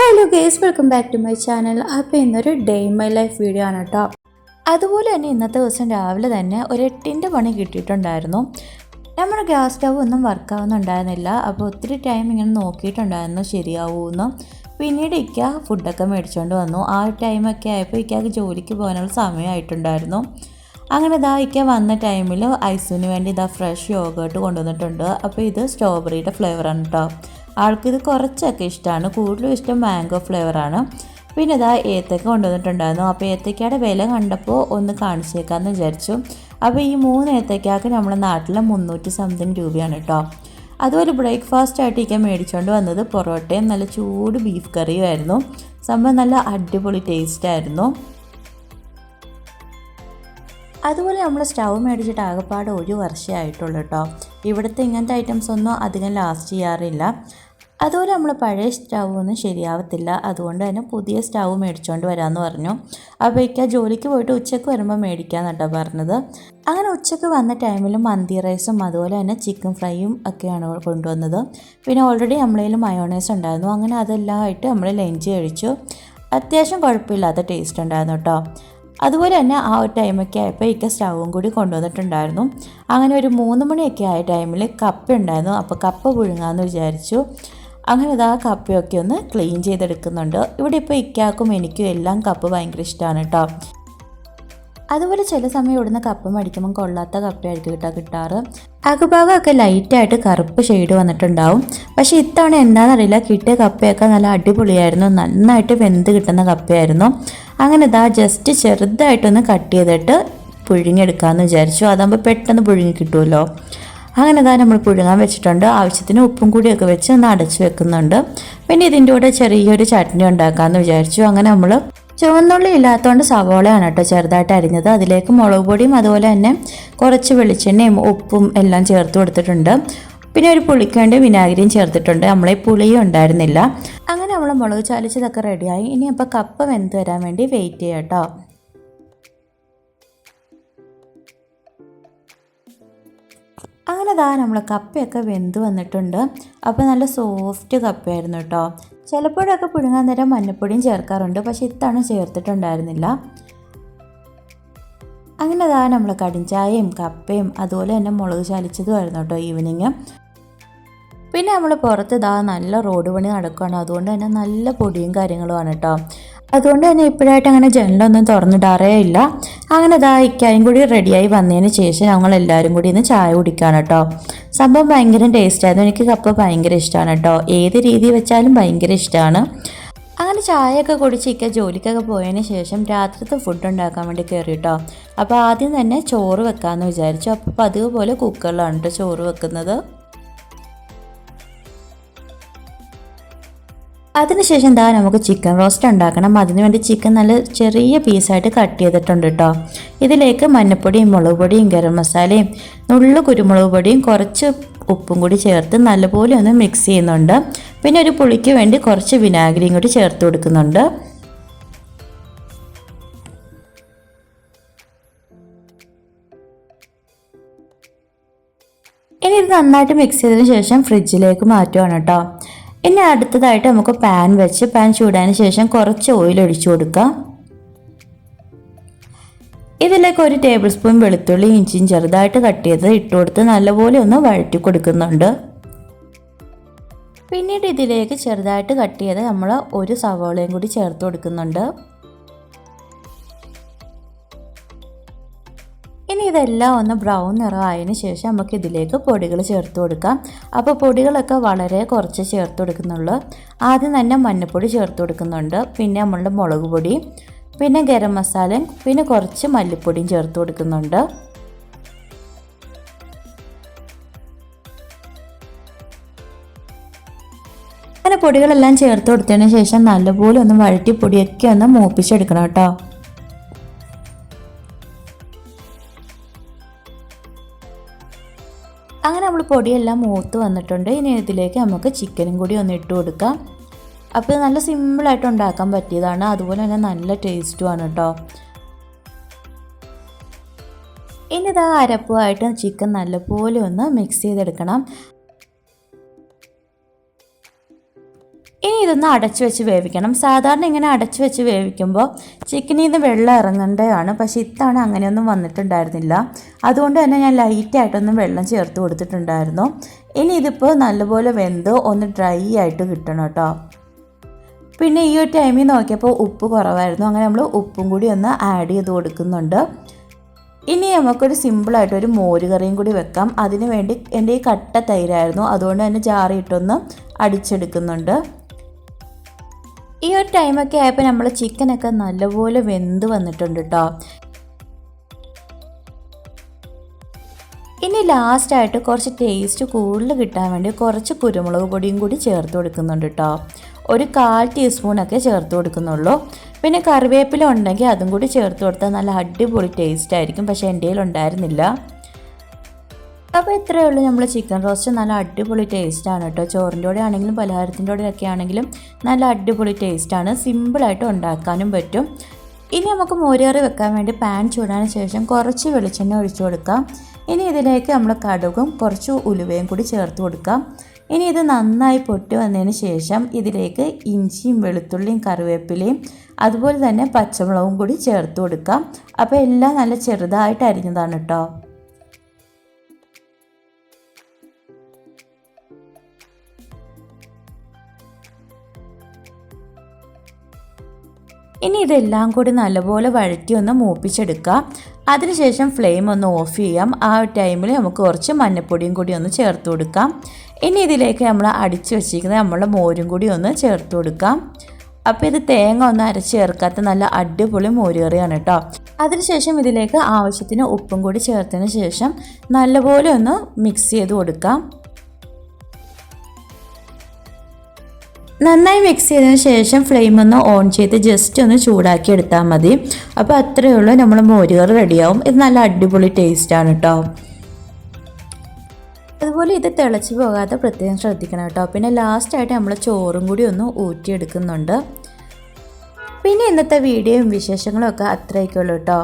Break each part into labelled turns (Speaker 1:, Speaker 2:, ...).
Speaker 1: Hello guys welcome back to my channel അപ്പോൾ ഇന്നൊരു day in my life video ആണ് കേട്ടോ അതുപോലെ തന്നെ ഇന്നത്തെ ദിവസം രാവിലെ തന്നെ ഒരു എട്ടിന്റെ പണി കിട്ടിയിട്ടുണ്ടായിരുന്നു. നമ്മുടെ ഗ്യാസ് സ്റ്റവ് ഒന്നും വർക്കാവുന്നുണ്ടായിരുന്നില്ല അപ്പോൾ ഒത്തിരി ടൈം ഇങ്ങനെ നോക്കിയിട്ടുണ്ടായിരുന്നു ശരിയാവുമെന്ന് പിന്നീട് ഇക്ക ഫുഡൊക്കെ മേടിച്ചുകൊണ്ട് വന്നു. ആ ടൈമൊക്കെ ആയപ്പോൾ ഇക്കക്ക് ജോലിക്ക് പോകാനുള്ള സമയമായിട്ടുണ്ടായിരുന്നു. അങ്ങനെ ഇതാ ഇക്ക വന്ന ടൈമിൽ ഐസിന് വേണ്ടി ഇതാ ഫ്രഷ് യോഗേർട്ട് കൊണ്ടുവന്നിട്ടുണ്ട്. അപ്പോൾ ഇത് സ്ട്രോബെറിയുടെ ഫ്ലേവറാണ് കേട്ടോ ആൾക്കിത് കുറച്ചൊക്കെ ഇഷ്ടമാണ് കൂടുതലും ഇഷ്ടം മാംഗോ ഫ്ലേവറാണ് പിന്നെ ഇതാ ഏത്തക്ക കൊണ്ടുവന്നിട്ടുണ്ടായിരുന്നു. അപ്പോൾ ഏത്തക്കയുടെ വില കണ്ടപ്പോൾ ഒന്ന് കാണിച്ചേക്കാമെന്ന് വിചാരിച്ചു. അപ്പോൾ ഈ മൂന്ന് ഏത്തക്കാക്ക് നമ്മുടെ നാട്ടിലെ മുന്നൂറ്റി സംതിങ് രൂപയാണ് കേട്ടോ അതുപോലെ ബ്രേക്ക്ഫാസ്റ്റ് ആയിട്ട് ഇരിക്കാൻ മേടിച്ചുകൊണ്ട് വന്നത് പൊറോട്ടയും നല്ല ചൂട് ബീഫ് കറിയും ആയിരുന്നു. സംഭവം നല്ല അടിപൊളി ടേസ്റ്റ് ആയിരുന്നു. അതുപോലെ നമ്മൾ സ്റ്റൗ മേടിച്ചിട്ട് ആകെപ്പാട് ഒരു വർഷമായിട്ടുള്ളൂ കേട്ടോ ഇവിടുത്തെ ഇങ്ങനത്തെ ഐറ്റംസ് ഒന്നും അധികം ലാസ്റ്റ് ചെയ്യാറില്ല. അതുപോലെ നമ്മൾ പഴയ സ്റ്റൗവൊന്നും ശരിയാവത്തില്ല. അതുകൊണ്ട് തന്നെ പുതിയ സ്റ്റൗ മേടിച്ചുകൊണ്ട് വരാമെന്ന് പറഞ്ഞു. അപ്പോൾ ഇക്ക ജോലിക്ക് പോയിട്ട് ഉച്ചയ്ക്ക് വരുമ്പോൾ മേടിക്കാമെന്ന് കേട്ടോ പറഞ്ഞത്. അങ്ങനെ ഉച്ചയ്ക്ക് വന്ന ടൈമിൽ മന്തി റൈസും അതുപോലെ തന്നെ ചിക്കൻ ഫ്രൈയും ഒക്കെയാണ് കൊണ്ടുവന്നത്. പിന്നെ ഓൾറെഡി നമ്മളതിൽ മയോണൈസ് ഉണ്ടായിരുന്നു. അങ്ങനെ അതെല്ലാം ആയിട്ട് നമ്മൾ ലഞ്ച് കഴിച്ചു. അത്യാവശ്യം കുഴപ്പമില്ലാത്ത ടേസ്റ്റ് ഉണ്ടായിരുന്നു കേട്ടോ അതുപോലെ തന്നെ ആ ഒരു ടൈമൊക്കെ ആയപ്പോൾ ഇക്ക സ്റ്റൗവും കൂടി കൊണ്ടുവന്നിട്ടുണ്ടായിരുന്നു. അങ്ങനെ ഒരു മൂന്ന് മണിയൊക്കെ ആയ ടൈമിൽ കപ്പ ഉണ്ടായിരുന്നു. അപ്പോൾ കപ്പ പുഴുങ്ങാമെന്ന് വിചാരിച്ചു. അങ്ങനെ ഇതാ കപ്പയൊക്കെ ഒന്ന് ക്ലീൻ ചെയ്തെടുക്കുന്നുണ്ട്. ഇവിടെ ഇപ്പോൾ ഇക്കാക്കും എനിക്കും എല്ലാം കപ്പ് ഭയങ്കര ഇഷ്ടമാണ് കേട്ടോ അതുപോലെ ചില സമയം ഇവിടുന്ന് കപ്പ മേടിക്കുമ്പോൾ കൊള്ളാത്ത കപ്പയായിരിക്കും കേട്ടോ കിട്ടാറ്. അകഭാഗമൊക്കെ ലൈറ്റായിട്ട് കറുപ്പ് ഷെയ്ഡ് വന്നിട്ടുണ്ടാവും. പക്ഷേ ഇത്തവണ എന്താണെന്നറിയില്ല കിട്ടിയ കപ്പയൊക്കെ നല്ല അടിപൊളിയായിരുന്നു. നന്നായിട്ട് വെന്ത് കിട്ടുന്ന കപ്പയായിരുന്നു. അങ്ങനെ ഇതാ ജസ്റ്റ് ചെറുതായിട്ടൊന്ന് കട്ട് ചെയ്തിട്ട് പുഴുങ്ങിയെടുക്കാമെന്ന് വിചാരിച്ചു. അതാകുമ്പോൾ പെട്ടെന്ന് പുഴുങ്ങി കിട്ടുമല്ലോ അങ്ങനെ ഇതാ നമ്മൾ പുഴുങ്ങാൻ വെച്ചിട്ടുണ്ട്. ആവശ്യത്തിന് ഉപ്പും കൂടിയൊക്കെ വെച്ച് ഒന്ന് അടച്ചു വെക്കുന്നുണ്ട്. പിന്നെ ഇതിന്റെ കൂടെ ചെറിയൊരു ചട്നി ഉണ്ടാക്കാമെന്ന് വിചാരിച്ചു. അങ്ങനെ നമ്മൾ ചുവന്നുള്ളി ഇല്ലാത്തതുകൊണ്ട് സവോളയാണ് കേട്ടോ ചെറുതായിട്ട് അരിഞ്ഞത്. അതിലേക്ക് മുളക് പൊടിയും അതുപോലെ തന്നെ കുറച്ച് വെളിച്ചെണ്ണയും ഉപ്പും എല്ലാം ചേർത്ത് കൊടുത്തിട്ടുണ്ട്. പിന്നെ ഒരു പുളിക്ക് വേണ്ടി വിനാഗിരിയും ചേർത്തിട്ടുണ്ട്. നമ്മളെ പുളിയും ഉണ്ടായിരുന്നില്ല. അങ്ങനെ നമ്മൾ മുളക് ചാലിച്ചതൊക്കെ റെഡിയായി ഇനി അപ്പോൾ കപ്പ വെന്ത് വരാൻ വേണ്ടി വെയിറ്റ് ചെയ്യാം കേട്ടോ. അങ്ങനെ ദാ നമ്മൾ കപ്പയൊക്കെ വെന്ത് വന്നിട്ടുണ്ട്. അപ്പോൾ നല്ല സോഫ്റ്റ് കപ്പയായിരുന്നു കേട്ടോ. ചിലപ്പോഴൊക്കെ പുഴുങ്ങാൻ നേരം മഞ്ഞപ്പൊടിയും ചേർക്കാറുണ്ട്. പക്ഷേ ഇത്തവണ ചേർത്തിട്ടുണ്ടായിരുന്നില്ല. അങ്ങനെ ദാ നമ്മൾ കടിഞ്ചായയും കപ്പയും അതുപോലെ തന്നെ മുളക് ചാലിച്ചതുമായിരുന്നു കേട്ടോ ഈവനിങ് പിന്നെ നമ്മൾ പുറത്ത് ഇതാ നല്ല റോഡ് പണി നടക്കുകയാണ് അതുകൊണ്ട് തന്നെ നല്ല പൊടിയും കാര്യങ്ങളുമാണ് കേട്ടോ അതുകൊണ്ട് തന്നെ ഇപ്പോഴായിട്ട് അങ്ങനെ ജനലൊന്നും തുറന്നിടാറേ ഇല്ല. അങ്ങനെ ഇതാ ഇക്കായും കൂടി റെഡിയായി വന്നതിന് ശേഷം ഞങ്ങൾ എല്ലാവരും കൂടി ഇന്ന് ചായ കുടിക്കുകയാണ് കേട്ടോ സംഭവം ഭയങ്കര ടേസ്റ്റായിരുന്നു എനിക്ക് കപ്പ ഭയങ്കര ഇഷ്ടമാണ് കേട്ടോ ഏത് രീതി വെച്ചാലും ഭയങ്കര ഇഷ്ടമാണ് അങ്ങനെ ചായയൊക്കെ കുടിച്ച് ഇക്ക ജോലിക്കൊക്കെ പോയതിന് ശേഷം രാത്രിത്തെ ഫുഡ് ഉണ്ടാക്കാൻ വേണ്ടി കയറി കേട്ടോ അപ്പോൾ ആദ്യം തന്നെ ചോറ് വെക്കാമെന്ന് വിചാരിച്ചു. അപ്പോൾ പതിവ് പോലെ കുക്കറിലാണ് കേട്ടോ ചോറ് വെക്കുന്നത്. അതിനുശേഷം ദാ നമുക്ക് ചിക്കൻ റോസ്റ്റ് ഉണ്ടാക്കണം. അതിനുവേണ്ടി ചിക്കൻ നല്ല ചെറിയ പീസായിട്ട് കട്ട് ചെയ്തിട്ടുണ്ട് കേട്ടോ ഇതിലേക്ക് മഞ്ഞപ്പൊടിയും മുളക് പൊടിയും ഗരം മസാലയും നുള്ളു കുരുമുളക് പൊടിയും കുറച്ച് ഉപ്പും കൂടി ചേർത്ത് നല്ലപോലെ ഒന്ന് മിക്സ് ചെയ്യുന്നുണ്ട്. പിന്നെ ഒരു പുളിക്ക് വേണ്ടി കുറച്ച് വിനാഗിരിയും കൂടി ചേർത്ത് കൊടുക്കുന്നുണ്ട്. ഇനി ഇത് നന്നായിട്ട് മിക്സ് ചെയ്തതിന് ശേഷം ഫ്രിഡ്ജിലേക്ക് മാറ്റുവാണ് കേട്ടോ ഇനി അടുത്തതായിട്ട് നമുക്ക് പാൻ വെച്ച് പാൻ ചൂടാന് ശേഷം കുറച്ച് ഓയിൽ ഒഴിച്ചു കൊടുക്കാം. ഇതിലേക്ക് ഒരു ടേബിൾ സ്പൂൺ വെളുത്തുള്ളി ഇഞ്ചിയും ചെറുതായിട്ട് കട്ട് ചെയ്ത് ഇട്ട് കൊടുത്ത് നല്ലപോലെ ഒന്ന് വഴറ്റി കൊടുക്കുന്നുണ്ട്. പിന്നീട് ഇതിലേക്ക് ചെറുതായിട്ട് കട്ട് ചെയ്ത് നമ്മൾ ഒരു സവോളയും കൂടി ചേർത്ത് കൊടുക്കുന്നുണ്ട്. ഇനി ഇതെല്ലാം ഒന്ന് ബ്രൗൺ നിറമായതിന് ശേഷം നമുക്ക് ഇതിലേക്ക് പൊടികൾ ചേർത്ത് കൊടുക്കാം. അപ്പോൾ പൊടികളൊക്കെ വളരെ കുറച്ച് ചേർത്ത് കൊടുക്കുന്നുള്ളൂ. ആദ്യം തന്നെ മഞ്ഞൾപ്പൊടി ചേർത്ത് കൊടുക്കുന്നുണ്ട്. പിന്നെ നമ്മളുടെ മുളക് പൊടി പിന്നെ ഗരം മസാലയും പിന്നെ കുറച്ച് മല്ലിപ്പൊടിയും ചേർത്ത് കൊടുക്കുന്നുണ്ട്. അങ്ങനെ പൊടികളെല്ലാം ചേർത്ത് കൊടുത്തതിന് ശേഷം നല്ലപോലെ ഒന്ന് വഴറ്റി പൊടിയൊക്കെ ഒന്ന് മൂപ്പിച്ചെടുക്കണം കേട്ടോ. പൊടിയെല്ലാം മൂത്ത് വന്നിട്ടുണ്ട്. ഇനി ഇതിലേക്ക് നമുക്ക് ചിക്കനും കൂടി ഒന്ന് ഇട്ട് കൊടുക്കാം. അപ്പോൾ നല്ല സിമ്പിളായിട്ട് ഉണ്ടാക്കാൻ പറ്റിയതാണ്. അതുപോലെ തന്നെ നല്ല ടേസ്റ്റുമാണ് കേട്ടോ ഇനി ഇതാ അരപ്പുമായിട്ട് ചിക്കൻ നല്ലപോലെ ഒന്ന് മിക്സ് ചെയ്തെടുക്കണം. ഇനി ഇതൊന്ന് അടച്ചു വെച്ച് വേവിക്കണം. സാധാരണ ഇങ്ങനെ അടച്ചു വെച്ച് വേവിക്കുമ്പോൾ ചിക്കനിൽ നിന്ന് വെള്ളം ഇറങ്ങേണ്ടതാണ്. പക്ഷേ ഇത്തവണ അങ്ങനെയൊന്നും വന്നിട്ടുണ്ടായിരുന്നില്ല. അതുകൊണ്ട് തന്നെ ഞാൻ ലൈറ്റായിട്ടൊന്നും വെള്ളം ചേർത്ത് കൊടുത്തിട്ടുണ്ടായിരുന്നു. ഇനി ഇതിപ്പോൾ നല്ലപോലെ വെന്ത് ഒന്ന് ഡ്രൈ ആയിട്ട് കിട്ടണം കേട്ടോ. പിന്നെ ഈ ഒരു ടൈമിൽ നോക്കിയപ്പോൾ ഉപ്പ് കുറവായിരുന്നു. അങ്ങനെ നമ്മൾ ഉപ്പും കൂടി ഒന്ന് ആഡ് ചെയ്ത് കൊടുക്കുന്നുണ്ട്. ഇനി നമുക്കൊരു സിമ്പിളായിട്ട് ഒരു മോര് കറിയും കൂടി വെക്കാം. അതിന് വേണ്ടി എന്റെ ഈ കട്ട തൈരായിരുന്നു. അതുകൊണ്ട് തന്നെ ജാറിയിട്ടൊന്ന് അടിച്ചെടുക്കുന്നുണ്ട്. ഈ ഒരു ടൈമൊക്കെ ആയപ്പോൾ നമ്മൾ ചിക്കനൊക്കെ നല്ലപോലെ വെന്ത് വന്നിട്ടുണ്ട് കേട്ടോ ഇനി ലാസ്റ്റായിട്ട് കുറച്ച് ടേസ്റ്റ് കൂടുതൽ കിട്ടാൻ വേണ്ടി കുറച്ച് കുരുമുളക് പൊടിയും കൂടി ചേർത്ത് കൊടുക്കുന്നുണ്ട് കേട്ടോ ഒരു കാൽ ടീസ്പൂണൊക്കെ ചേർത്ത് കൊടുക്കുന്നുള്ളൂ. പിന്നെ കറിവേപ്പില ഉണ്ടെങ്കിൽ അതും കൂടി ചേർത്ത് കൊടുത്താൽ നല്ല അടിപൊളി ടേസ്റ്റ് ആയിരിക്കും. പക്ഷേ എന്റെ ഉണ്ടായിരുന്നില്ല. അപ്പോൾ ഇത്രയേ ഉള്ളൂ നമ്മൾ ചിക്കൻ റോസ്റ്റ്. നല്ല അടിപൊളി ടേസ്റ്റാണ് കേട്ടോ. ചോറിന്റെ കൂടെ ആണെങ്കിലും പലഹാരത്തിന്റെ കൂടെ ഒക്കെ ആണെങ്കിലും നല്ല അടിപൊളി ടേസ്റ്റാണ് സിമ്പിളായിട്ട് ഉണ്ടാക്കാനും പറ്റും. ഇനി നമുക്ക് മോരുകറി വെക്കാൻ വേണ്ടി പാൻ ചൂടാൻ ശേഷം കുറച്ച് വെളിച്ചെണ്ണ ഒഴിച്ചു കൊടുക്കാം. ഇനി ഇതിലേക്ക് നമ്മൾ കടുകും കുറച്ച് ഉലുവയും കൂടി ചേർത്ത് കൊടുക്കാം. ഇനി ഇത് നന്നായി പൊട്ടി വന്നതിന് ശേഷം ഇതിലേക്ക് ഇഞ്ചിയും വെളുത്തുള്ളിയും കറിവേപ്പിലയും അതുപോലെ തന്നെ പച്ചമുളകും കൂടി ചേർത്ത് കൊടുക്കാം. അപ്പോൾ എല്ലാം നല്ല ചെറുതായിട്ട് അരിഞ്ഞതാണ് കേട്ടോ. ഇനി ഇതെല്ലാം കൂടി നല്ലപോലെ വഴറ്റി ഒന്ന് മൂപ്പിച്ചെടുക്കുക. അതിനുശേഷം ഫ്ലെയിം ഒന്ന് ഓഫ് ചെയ്യാം. ആ ടൈമിൽ നമുക്ക് കുറച്ച് മഞ്ഞപ്പൊടിയും കൂടി ഒന്ന് ചേർത്ത് കൊടുക്കാം. ഇനി ഇതിലേക്ക് നമ്മൾ അടിച്ചു വെച്ചിരിക്കുന്ന നമ്മളുടെ മോരും കൂടി ഒന്ന് ചേർത്ത് കൊടുക്കാം. അപ്പോൾ ഇത് തേങ്ങ ഒന്ന് അരച്ച് ചേർക്കാത്ത നല്ല അടിപൊളി മോരുകറിയാണ് കേട്ടോ. അതിനുശേഷം ഇതിലേക്ക് ആവശ്യത്തിന് ഉപ്പും കൂടി ചേർത്തതിന് ശേഷം നല്ലപോലെ ഒന്ന് മിക്സ് ചെയ്ത് കൊടുക്കാം. നന്നായി മിക്സ് ചെയ്തതിന് ശേഷം ഫ്ലെയിം ഒന്ന് ഓൺ ചെയ്ത് ജസ്റ്റ് ഒന്ന് ചൂടാക്കി എടുത്താൽ മതി. അപ്പോൾ അത്രയേ ഉള്ളൂ. നമ്മൾ മോരുകറി റെഡിയാവും ഇത് നല്ല അടിപൊളി ടേസ്റ്റാണ് കേട്ടോ അതുപോലെ ഇത് തിളച്ച് പോകാതെ പ്രത്യേകം ശ്രദ്ധിക്കണം കേട്ടോ പിന്നെ ലാസ്റ്റായിട്ട് നമ്മൾ ചോറും കൂടി ഒന്ന് ഊറ്റിയെടുക്കുന്നുണ്ട്. പിന്നെ ഇന്നത്തെ വീഡിയോയും വിശേഷങ്ങളും ഒക്കെ അത്രയൊക്കെയുള്ളൂ കേട്ടോ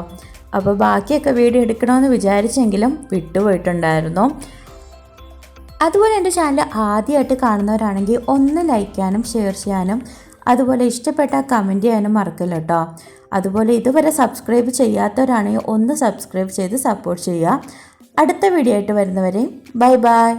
Speaker 1: അപ്പോൾ ബാക്കിയൊക്കെ വീഡിയോ എടുക്കണമെന്ന് വിചാരിച്ചെങ്കിലും വിട്ടുപോയിട്ടുണ്ടായിരുന്നു. അതുപോലെ എന്റെ ചാനൽ ആദ്യമായിട്ട് കാണുന്നവരാണെങ്കിൽ ഒന്ന് ലൈക്ക് ചെയ്യാനും ഷെയർ ചെയ്യാനും അതുപോലെ ഇഷ്ടപ്പെട്ട കമന്റ് ചെയ്യാനും മറക്കില്ല കേട്ടോ അതുപോലെ ഇതുവരെ സബ്സ്ക്രൈബ് ചെയ്യാത്തവരാണെങ്കിൽ ഒന്ന് സബ്സ്ക്രൈബ് ചെയ്ത് സപ്പോർട്ട് ചെയ്യുക. അടുത്ത വീഡിയോ ആയിട്ട് വരുന്നവരെ ബൈ ബൈ